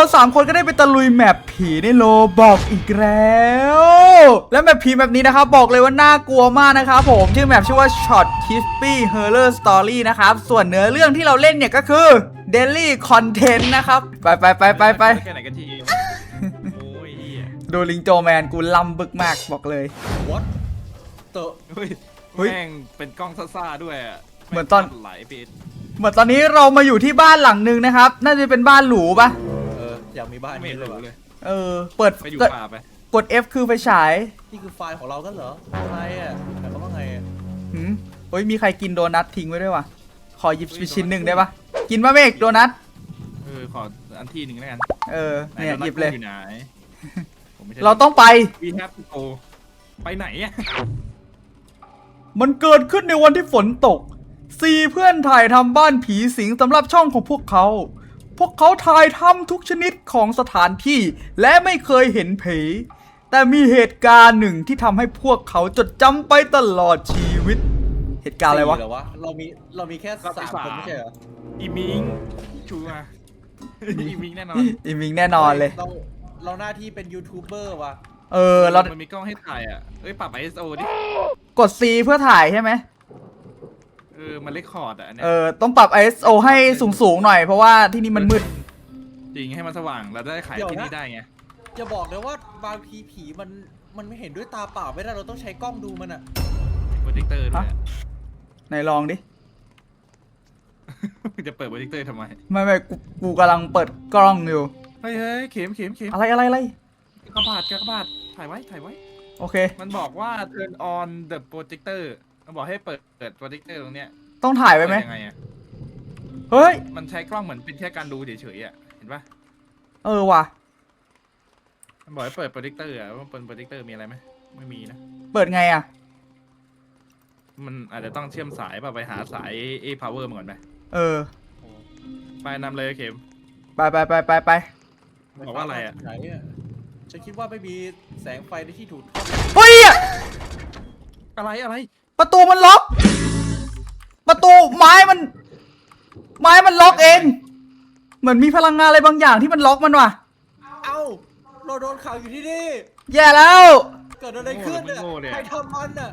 เราสามคนก็ได้ไปตะลุยแมปผีในโลบอกอีกแล้ว และแมปผีแบบนี้นะครับบอกเลยว่าน่ากลัวมากนะครับผมชื่อแมปชื่อว่า Shot Crispy Horror Story นะครับ ส่วนเนื้อเรื่องที่เราเล่นเนี่ยก็คือ Daily Content นะครับ ไปไปไปไปไปแค่ไหนกันทีโอ้ยเหี้ยดูลิงโจแมนกูลำบึกมากบอกเลย what เตอะเฮ้ยเฮ้ย แม่งเป็นกล้องซ่าๆด้วยะเหมือนตอนแงไหลไปเหมือนตอนนี้เรามาอยู่ที่บ้านหลังหนึ่งนะครับ น่าจะเป็นบ้านหรูปะเอออยากมีบ้านไม่นี้เห็นเลยรู้วะเลยเออ เปิดไปอยู่กดป่าไปกด F คือไฟฉายนี่คือไฟล์ของเรากันเหรออะไรอะแต่เขามว่าไงอะหืมเฮ้ยมีใครกินโดนัททิ้งไว้ด้วยวะขอหยิบไปชิ้นหนึ่งได้ปะกินปะเมกโดนัทเออขออันที่หนึ่งแล้วกันเออเนี่ยไหหยิบเลย อยู่ไหนผมไม่ใช่เราต้องไป วีแฮปโอไปไหนอะมันเกิดขึ้นในวันที่ฝนตกสี่เพื่อนถ่ายทำบ้านผีสิงสำหรับช่องของพวกเขา พวกเขาถ่ายทำทุกชนิดของสถานที่ และไม่เคยเห็นผีแต่มีเหตุการณ์หนึ่งที่ทำให้พวกเขาจดจำไปตลอดชีวิต เหตุการณ์อะไรวะสี่เหรอวะ เรามีเรามีแค่สามคนไม่ใช่เหรออีมิงชัวร์อีมิงแน่นอนอีมิงแน่นอนเลย เราเราหน้าที่เป็นยูทูบเบอร์ว่ะ เออเรามันมีกล้องให้ถ่ายอะเอ้ยปรับ ISO ดิ กด C เพื่อถ่ายใช่ไหม เออมันเลคคอร์ดอะอันเนี่ยเออต้องปรับ ISO ให้สูงๆหน่อย เพราะว่าที่นี่มันมืด จริงให้มันสว่างเราได้ขายที่นี่ได้ไงจะบอกเลยว่าบางทีผีมันมันไม่เห็นด้วยตาเปล่าไม่ได้เราต้องใช้กล้องดูมันอะโปรเจคเตอร์ด้วยอะ ไหนลองดิ จะเปิดโปรเจคเตอร์ทำไมไม่ไม่กูกูกำลังเปิดกล้องอยู่ เฮ้ยเฮ้ยเข็มเข็มเข็มอะไรอะไรอะไร กระบาดกระบาดถ่ายไว้ถ่ายไว้ โอเค มันบอกว่า turn on the projector มันบอกให้เปิดเปิดโปรเจคเตอร์ตรงเนี้ยต้องถ่ายไว้ไหมเปิดยังไงอะเฮ้ย มันใช้กล้องเหมือนเป็นแค่การดูเฉยๆอะเห็นปะเออว่ะ มันบอกให้เปิดโปรเจคเตอร์อะว่าเปิดโปรเจคเตอร์มีอะไรไหมไม่มีนะ เปิดไงอะ มันอาจจะต้องเชื่อมสายป่ะไปหาสาย A power มาก่อนไหมเออ ไปนำเลยเข็ม ไปไปไปไปไปบอกว่าอะไรอะไหนอะฉันคิดว่าไม่มีแสงไฟในที่ถูกทอดเฮ้ย อะอะไรอะไร ประตูมันล็อก ประตูไม้มัน ไม้มันล็อกเอง เหมือนมีพลังงานอะไรบางอย่างที่มันล็อกมันว่ะ เอ้าเราโดนขังอยู่ที่นี่ แย่แล้ว เกิดอะไรขึ้นอะโง่เลยอะใครทำมันอะ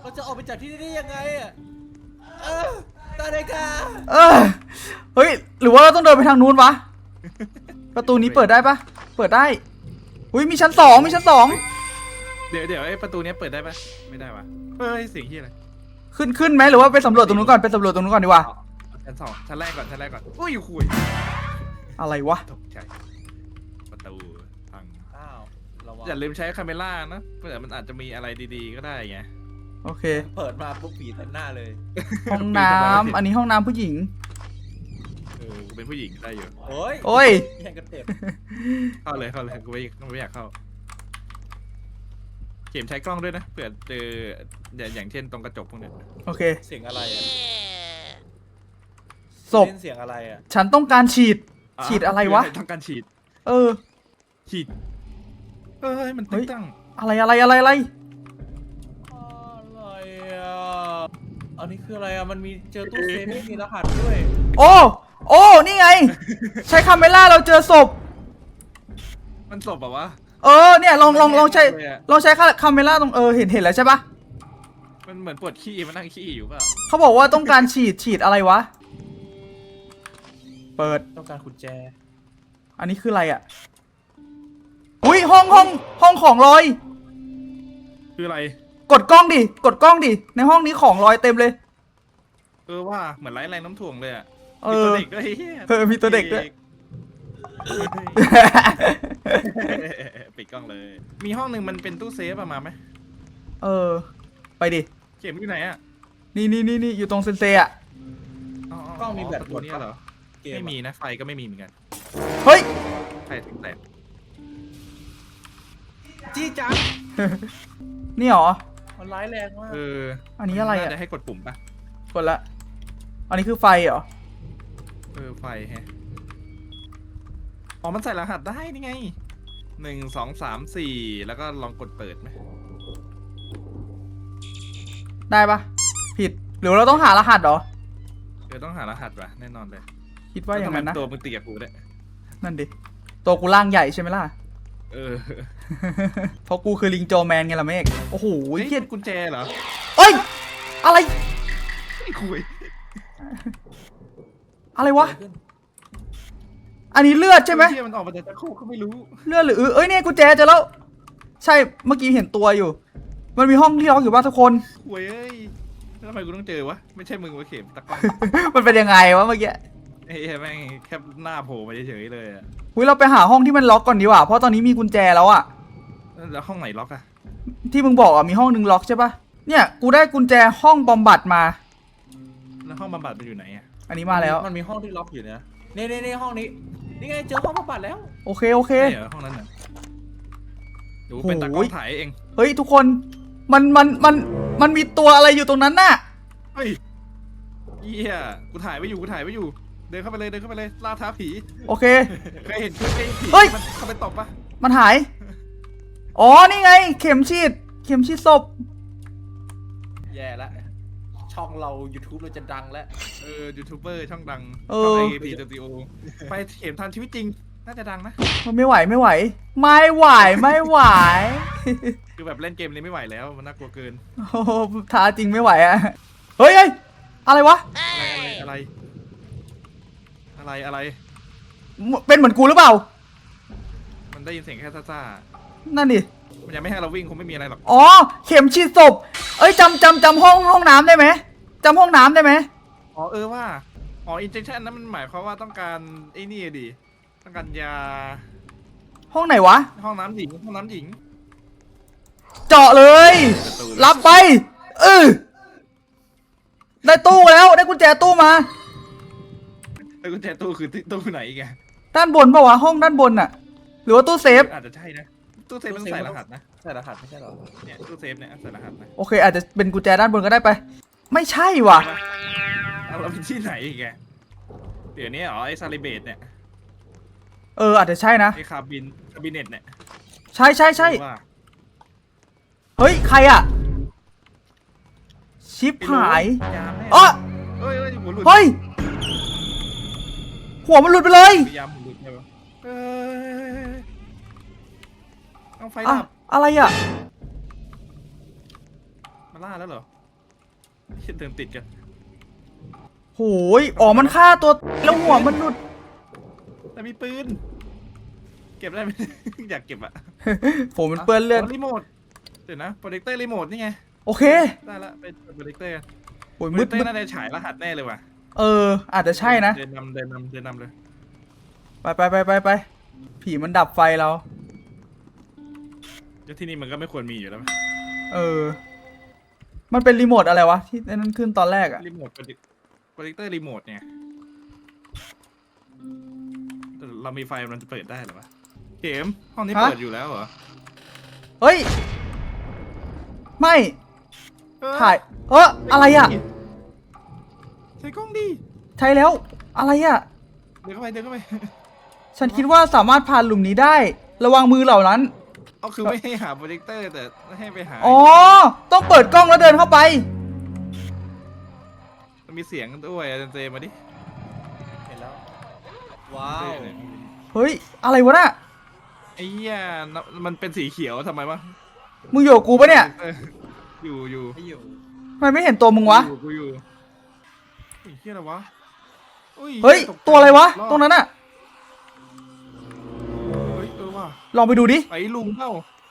เราจะออกไปจากที่นี่ได้ยังไงอะเออตาเดกาเออ เฮ้ย หรือว่าเราต้องเดินไปทางนู้นวะ ประตูนี้เปิดได้ปะ เปิดได้ อุ้ยมีชั้นสองมีชั้นสอง เดี๋ยวเดี๋ยวไอ้ประตูเนี้ยเปิดได้ปะไม่ได้วะเฮ้ยเสียงที่อะไรขึ้นขึ้นไหมหรือว่าไปสำรวจตรงนู้นก่อนไปสำรวจตรงนู้นก่อนดีกว่าเอาชั้นสองชั้นแรกก่อนชั้นแรกก่อนอุ้ยคุยอะไรวะตกใจประตูพังอ้าวระวังอย่าลืมใช้คาเมล่านะเผื่อมันอาจจะมีอะไรดีๆก็ได้ไงโอเค เปิดมาปุ๊บผีเต็มหน้าเลยห้องน้ำอันนี้ห้องน้ำผู้หญิงเออกูเป็นผู้หญิงได้อยู่โอ้ยโอ้ยแย่งกันเปิดเข้าเลยเข้าเลยกูไม่กูไม่อยากเข้าเข็มใช้กล้องด้วยนะเผื่อเจออย่างอย่างเช่นตรงกระจกพวกเนี้ยโอเค เสียงอะไรอะศพเล่นเสียงอะไรอะฉันต้องการฉีด ฉีดอะไรวะ ต้องการฉีด เออ ฉีดเฮ้ยมันเฮ้ตึ้ยงตั้งอะไรอะไรอะไรอะไร อะไรอะอันนี้คืออะไรอะมันมีเจอตู้เซฟไม่มีรหัสด้วยโอ้ โอ้ นี่ไง ใช้คาเมล่าเราเจอศพ มันศพแบบวะ เออเนี่ยลองลองลองใช้เลยอะลองใช้คาเมล่าตรงเออเห็นเห็นแล้วใช่ปะมันเหมือนปวดขี้มันนั่งขี้อยู่เปล่าเขาบอกว่าต้องการฉีดฉีดอะไรวะ เปิดต้องการกุญแจ อันนี้คืออะไรอะอุ้ยห้องห้องห้องของลอย คืออะไร กดกล้องดิกดกล้องดิในห้องนี้ของลอยเต็มเลย เออว่าเหมือนไร้แรงน้ำถ่วงเลยอะเอมีตัวอเด็กด้วยเหี้ยเออมีตัวเด็กด้วย ปิดกล้องเลย มีห้องหนึ่งมันเป็นตู้เซฟอะมาไหมเออ ไปดิ เข็มอยู่ไหนอะนี่นี่นี่นี่อยู่ตรงเซนเซอะกล้องมีแบตตัวนี้เหรอ เกมไม่อะมีนะไฟก็ไม่มีเหมือนกันเฮ้ย ไฟถึงแตกจี้จังนี่เหรอ มันร้ายแรงมาก เอออันนี้อะไรน่าอะจะให้กดปุ่มปะกดละ อันนี้คือไฟเหรอ เออไฟแฮะ อ๋อมันใส่รหัสได้นี่ไงหนึ่งสองสามสี่แล้วก็ลองกดเปิดไหมได้ปะผิด หรือเราต้องหารหัสเหรอเออต้องหารหัสว่ะแน่นอนเลยคิดว่าอย่างนั้นนะแล้วทำไมตัวมึงตีกับกูด้วยนั่นดิ ตัวกูร่างใหญ่ใช่ไหมล่ะ เออเพราะกูคือลิงโจแมนไงล่ะเมฆโอ้โหเฮ้ยเฮียกุญแจเหรอเอ้ย อะไร ไอ้คุย อะไรวะ อันนี้เลือดใช่ไหมเหี้ยมันออกมาจากตะคุกก็ไม่รู้เลือดหรือเอ้ยเนี่ยกุญแจเจอแล้ว ใช่เมื่อกี้เห็นตัวอยู่ มันมีห้องที่ล็อกอยู่บ้างทุกคนคุยเอ้ยแล้วทำไมกูต้องเจอวะ ไม่ใช่มึงวะเข็มตะกล้องมันเป็นยังไงวะเมื่อกี้ไอ้เหี้ยแม่งแค่หน้าโผล่มาเฉยๆเลยอะอุ้ยเราไปหาห้องที่มันล็อกก่อนดีกว่าเพราะตอนนี้มีกุญแจแล้วอะแล้วห้องไหนล็อกอะที่มึงบอกอะมีห้องหนึ่งล็อกใช่ปะเนี่ยกูได้กุญแจห้องบำบัดมา แล้วห้องบำบัดมันอยู่ไหนอะอันนี้มาแล้ว มันมีห้องที่ล็อกอยู่นะนี่นี่นี่ห้องนี้ นี่ไงเจอห้องบำบัดแล้วโอเคโอเค ใช่เหรอห้องนั้นน่ะดูเป็นตากล้องถ่ายเองเฮ้ยทุกคนมันมันมันมันมีตัวอะไรอยู่ตรงนั้นน่ะ เฮ้ยเหี้ยกูถ่ายไว้อยู่กูถ่ายไว้อยู่ เดินเข้าไปเลยเดินเข้าไปเลยล่าท้าผีโอเค เคยเห็นคลิปไอ้ผีเฮ้ย มันเข้าไปตบปะมันหาย อ๋อนี่ไง เข็มฉีด เข็มฉีดศพ แย่ละ ช่องเรา YouTube เราจะดังแล้ว เออยูทูบเบอร์ช่องดังเอช่องอไอพีสตูดิโอไปเข็มทันชีวิตจริง น่าจะดังนะมันไม่ไหวไม่ไหว ไม่ไหวไม่ไหวคือแบบเล่นเกมนี้ไม่ไหวแล้ว มันน่ากลัวเกิน โอ้โหท้าจริงไม่ไหวอะเฮ้ยเฮ้ยอะไรวะอะไร อะไร อะไรอะไร เป็นเหมือนกูหรือเปล่า มันได้ยินเสียงแค่ซ่านั่นดิๆ มันยังไม่ให้เราวิ่งคงไม่มีอะไรหรอกอ๋อ เข็มฉีดศพ เอ้ยจำจำจำห้องห้องน้ำได้ไหมจำห้องน้ำได้ไหมอ๋อเออว่าอ๋ออินเจคชันนั้นมันหมายความว่าต้องการไอ้นี่ดิต้องการยาห้องไหนวะ ห้องน้ำหญิงห้องน้ำหญิงเจาะเลยประตูรับไปเออได้ตู้แล้วได้กุญแจตู้มา แล้วกุญแจตู้คือที่ตู้ไหนอีกอะด้านบนปะวะห้องด้านบนน่ะ หรือว่าตู้เซฟอาจจะใช่นะ ตู้เซฟมันใส่รหัสนะใช่รหัสไม่ใช่เหรอ เนี่ยตู้เซฟเนี่ยใส่รหัสนะโอเค อาจจะเป็นกุญแจด้านบนก็ได้ไป ไม่ใช่ว่ะ เอาเราไปที่ไหนอีกอะเดี๋ยวนี้อ๋อไอ้ซาลิเบตเนี่ยเออ อาจจะใช่นะ ไอ้คาบินคาบิเนตเนี่ยใช่ใช่ใช่หรือว่าเฮ้ย ใครอะชิปหายยามแน่อ๋อเฮ้ยเฮ้ยหัวหลุดเฮ้ย หัวมันหลุดไปเลยพยายามหัวหลุดใช่ปะเฮ้ย เอาไฟอะดับอะไรอะมาล่าแล้วเหรอคิดเดินติดกันโหยอ๋อมันฆ่าตัวแล้วหัวมันหลุด แต่มีปืน เก็บได้ไหม อยากเก็บอะโหมันเปื้อนเลือดรีโมทเดี๋ยวนะโปรเจคเตอร์รีโมทนี่ไง โอเค ได้ละเป็นโปรเจคเตอร์โอ้ยโปรมืเจดคเตอมืดร์น่าจะฉายรหัสแน่เลยว่ะเออ อาจจะใช่นะ เดินนำเดินนำเดินนำเลย ไปไปไปไปไปผีมันดับไฟเรา แล้วที่นี่มันก็ไม่ควรมีอยู่แล้วไหมเออ มันเป็นรีโมทอะไรวะ ที่นั่นขึ้นตอนแรกอะรีโมทโปรเจคโปรเจคเตอร์รีโมทเนี่ยแต่เรามีไฟมันจะเปิดได้เหรอวะเข็มห้องนี้เปิดอยู่แล้วเหรอเฮ้ย ไม่ เออถ่าย เอออะไรอะใช้กล้องดีใช่แล้ว อะไรอะเดินเข้าไปเดินเข้าไป ฉันคิดว่าสามารถผ่านหลุมนี้ได้ ระวังมือเหล่านั้น เอาคือไม่ให้หาโปรเจคเตอร์แต่ให้ไปหาอ๋อ ต้องเปิดกล้องแล้วเดินเข้าไป มันมีเสียงด้วยอาจารย์เจมาดิเห็นแล้ว ว้าวเฮ้ย อะไรวะน่ะไอ้เหี้ยน่ะมันเป็นสีเขียวทำไมวะมึงอยู่กับกูปะเนี่ยอออยู่อยู่ไม่อยู่ทำไมไม่เห็นตัวมึงวะ อยู่กูอยู่อุ้ยเหี้ยอะไรวะอุ้เฮ้ยตกใจตัวอะไรวะอดตรงนั้นอะ ลองไปดูดิ ไอ้ลุงเปล่า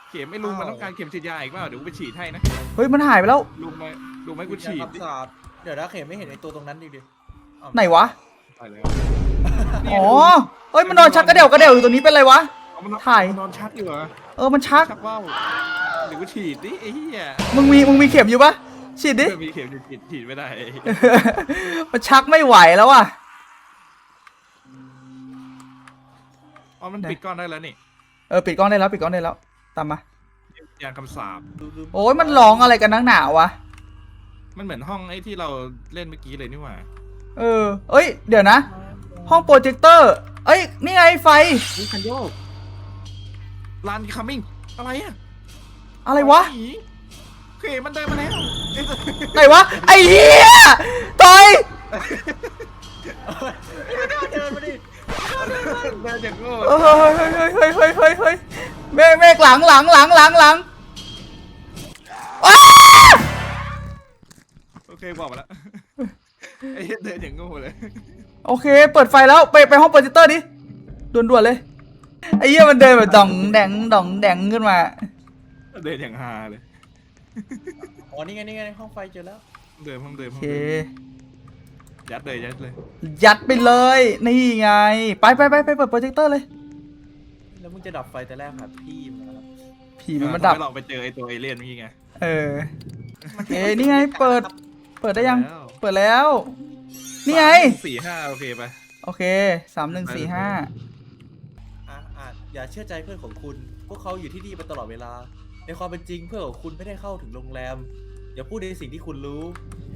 เข็มไอ้ลุงมันต้องการเข็มฉีดยาอีกเปล่าเดี๋ยวกูไปฉีดให้นะเฮ้ยมันหายไปแล้ว ลุงมาลุงไม่กูฉีดดิวิญญาณรับศาสตร์เดี๋ยวนะเข็มไม่เห็นไอ้ตัวตรงนั้นดิดิอ้าวไหนวะ ไปแล้วอ๋อเฮ้ยมันนอนชักกระเดี่ยวกระเดี่ยวอยู่ตรงนี้เป็นไรวะ เอามันนอนถ่าย มันนอนชักอยู่เหรอเออมันชัก ชักว่าวเดี๋ยวกูฉีดดิไอ้เหี้ยมึงมีมึงมีเข็มอยู่ปะฉีดดิไม่มีเข็มฉีดฉีดไม่ได้ไอ้เหี้ยมันชักไม่ไหวแล้วอะ อ๋อมันปิดก้อนได้แล้วนี่ เออปิดกล้องได้แล้วปิดกล้องได้แล้วตามมา ยางคำสาปดูดูโอ้ยมันร้องอะไรกันนักหนาวะมันเหมือนห้องไอ้ที่เราเล่นเมื่อกี้เลยนี่หว่าเออ เอ้ย เดี๋ยวนะ ห้องโปรเจคเตอร์ เอ้ย นี่ไงไฟ นี่คันโยกลานคัมมิ่งอะไรอะอะไรวะผีโอเคมันเดินมาแล้วเอ๊ะไหนวะไอ้เหี้ยต่อยไม่กล้า เดินมาดิเดินอย่างโง่เฮ้ยเฮ้ยเฮ้ยเฮ้ยเฮ้ยเฮ้ยเมฆเมฆหลังหลังหลังหลังหลังอ้าโอเคบอกมาแล้วไอ้เหี้ยเดินอย่างโง่เลยโอเค เปิดไฟแล้วไปไปห้องโปรเจคเตอร์ดิด่วนๆเลยไอ้เหี้ยมันเดินแบบดองแดงดองแดงขึ้นมา เดินอย่างฮาเลยอ๋อนี่ไงนี่ไงห้องไฟเจอแล้ว เดินห้องเดินโอห้องเค เดิน ยัดเลยยัดเลย ยัดไปเลย นี่ไง ไปไปไปไปเปิดโปรเจคเตอร์เลย แล้วมึงจะดับไฟแต่แรกครับพี่มึงนะครับผีมันมาดับทำให้เราไปเจอไอ้ตัวเอเลี่ยนเมื่อกี้ไงเออโอเคนี่ไงเปิด เปิดได้ยัง แล้วเปิดแล้ว นี่ไง สามสี่ห้าโอเคไป โอเคสามหนึ่งสี่ห้าอะอะอย่าเชื่อใจเพื่อนของคุณ พวกเขาอยู่ที่นี่มาตลอดเวลา ในความเป็นจริงเพื่อนของคุณไม่ได้เข้าถึงโรงแรม อย่าพูดในสิ่งที่คุณรู้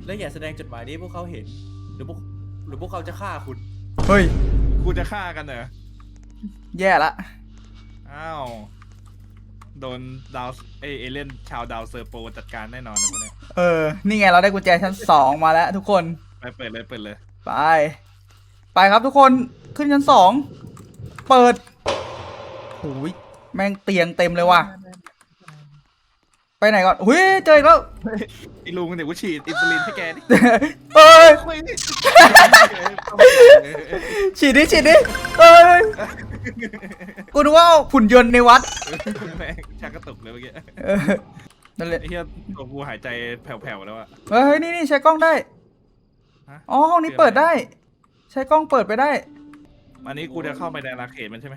และอย่าแสดงจดหมายนี้ให้พวกเขาเห็นห รือพวกหรือพวกเขาจะฆ่าคุณ เฮ้ย กูจะฆ่ากันเหรอ แย่ละ อ้าว โดนดาวเอยเอเลี่ยนชาวดาวเซอร์โปจัดการแน่นอนนะพวกเนี้ยเออ นี่ไงเราได้กุญแจชั้นสองมาแล้วทุกคน ไปเปิดเลยเปิดเลย ไป ไปครับทุกคน ขึ้นชั้นสอง เปิดโอ้ยแม่งเตียงเต็มเลยว่ะ ไปไหนก่อนหุ้ยเจออีกแล้วไอ้ลุงเดี๋ยวกูฉีดอินซูลินให้แกดิเอ้ยคุยดิฉีดดิฉีดดิเอ้ยกูนึกว่าหุ่นยนต์ในวัดแม่งชักกระตุกเลยเมื่อกี้เออนั่นแหละไอ้เหี้ยตัวกูหายใจแผ่วๆแล้วอะเฮ้ยนี่นี่ใช้กล้องได้ฮะอ๋อห้องนี้เปิดได้ ใช้กล้องเปิดไปได้ อันนี้กูจะเข้าไปในอาณาเขตมันใช่ไหม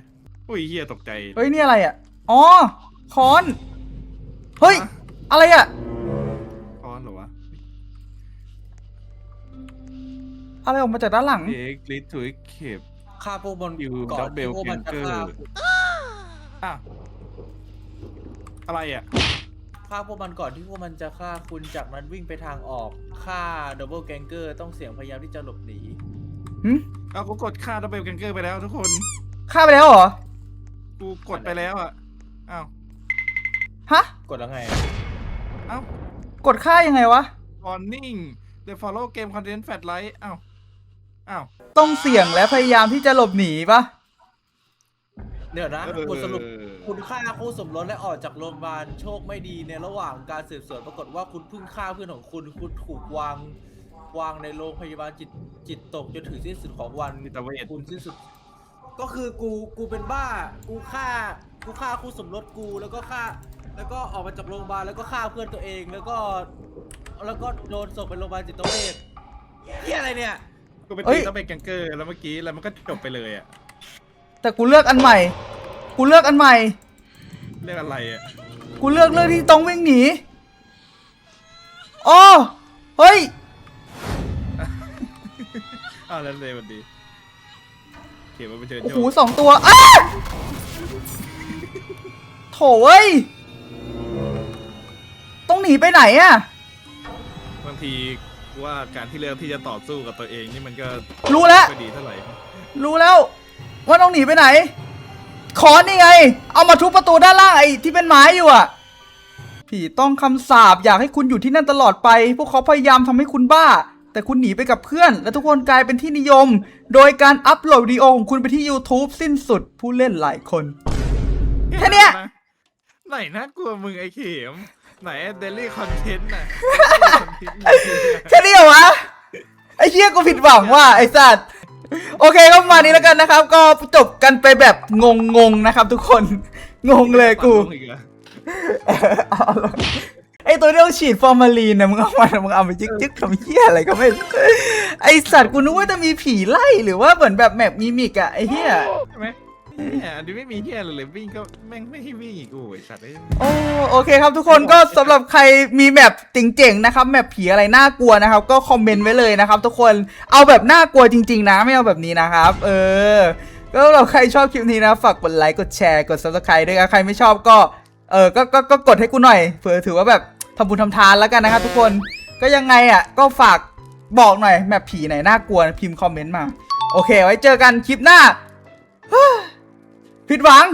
อุ้ยเฮียตกใจเฮ้ยนี่อะไรอะอ๋อค้อน เฮ้ยฮะอะไรอะค้อนเหรอวะอะไรออกมาจากด้านหลัง เอ็กลิทถุยเข็บ ฆ่าพวกมันอยู่ก่อนที่ Double พวกมันจะ Ganger ฆ่าคุณอ้าวอะไรอะ ฆ่าพวกมันก่อนที่พวกมันจะฆ่าคุณจากนั้นวิ่งไปทางออกฆ่าดับเบิลแกงเกอร์ต้องเสี่ยงพยายามที่จะหลบหนีหึเอากูกดค่าดับเบิลกันเกอร์ไปแล้วทุกคน ฆ่าไปแล้วเหรอ กูกดไปแล้วอะ อ้าว ฮะ กดแล้วไงอ้าวกดฆ่ายังไงวะ warning the follow game content fat light อ้าว อ้าว ต้องเสี่ยงและพยายามที่จะหลบหนีปะเดี๋ยวนะเออบทสรุป คุณฆ่าคู่สมรสและออกจากโรงพยาบาลโชคไม่ดีในระหว่างการสืบสวนปรากฏว่าคุณเพิ่งฆ่าเพื่อนของคุณ คุณถูกวางวางในโรงพยาบาลจิตจิตตกจนถึงสิ้นสุดของวันมิตรเวท คุณสิ้นสุด ก็คือกูกูเป็นบ้า กูฆ่า กูฆ่าคู่สมรสกูแล้วก็ฆ่า แล้วก็ออกมาจากโรงพยาบาลแล้วก็ฆ่าเพื่อนตัวเองแล้วก็แล้วก็โดนส่งไปโรงพยาบาลจิตเวชเฮียอะไรเนี่ยกูไปเอ้ตียดับเบิลกันเกอร์แล้วเมื่อกี้แล้วมันก็จบไปเลยอะแต่กูเลือกอันใหม่ กูเลือกอันใหม่ เรื่องอะไรอะกูเลือกเรื่องที่ต้องวิ่งหนีอ๋อเฮ้ย อ้าวแล้วเลยวันดีเขียนว่าไปเชิญโอ้โชโหคสองตัวอ้า โถเว้ย ต้องหนีไปไหนอะบางทีว่าการที่เลือกที่จะต่อสู้กับตัวเองนี่มันก็รู้แล้ว ไม่ดีเท่าไหร่รู้แล้ว ว่าต้องหนีไปไหน ขอนี่ไง เอามาทุบประตูด้านล่างไอ้ที่เป็นไม้อยู่อะผีต้องคำสาปอยากให้คุณอยู่ที่นั่นตลอดไป พวกเขาพยายามทำให้คุณบ้า แต่คุณหนีไปกับเพื่อน และทุกคนกลายเป็นที่นิยม โดยการอัปโหลดวิดีโอของคุณไปที่ YouTube สิ้นสุดผู้เล่นหลายคน แค่เนี้ย ไหนนะกลัวมึงไอ้เข็มไหนเดลี่คอนเทนต์น่ะแค่นี้เหรอวะไอ้เหี้ยกูผิดหวังว่ะไอ้สัตว์โอเคก็ประมาณนี้แล้วกันนะครับ ก็จบกันไปแบบงงๆนะครับ ทุกคน งงเลยกูอีกเหรอเอาละไอ้ตัวที่ต้องฉีดฟอร์มาลีนนะมึงเอามามึงเอาไปจึ๊กจึ๊กทำเหี้ยอะไรก็ไม่รู้ไอสัตว์กูนึกว่าจะมีผีไล่หรือว่าเหมือนแบบแมปมิมิกอะไอ้เหี้ย ใช่ไหม เนี่ยอันนี้ไม่มีเฮียอะไรเลยวิ่งก็แม่งไม่ให้วิ่งอีกโอ้ยสัตว์เอ้ยโอ้โอเคครับทุกคนก็สำหรับใครมีแมปเจ๋งๆนะครับแมปผีอะไรน่ากลัวนะครับ ก็คอมเมนต์ไว้เลยนะครับ ทุกคนเอาแบบน่ากลัวจริง ๆ นะไม่เอาแบบนี้นะครับ เออก็สำหรับใครชอบคลิปนี้นะฝากกดไลค์กดแชร์กด subscribe ด้วยนะใครไม่ชอบก็เออก็ก็ก็กดให้กูหน่อยเผื่อถือว่าแบบทำบุญทำทานแล้วกันนะครับทุกคนก็ยังไงอะก็ฝากบอกหน่อยแมปผีไหนน่ากลัวพิมพ์คอมเมนต์มา โอเค ไว้เจอกันคลิปหน้า ผิดหวัง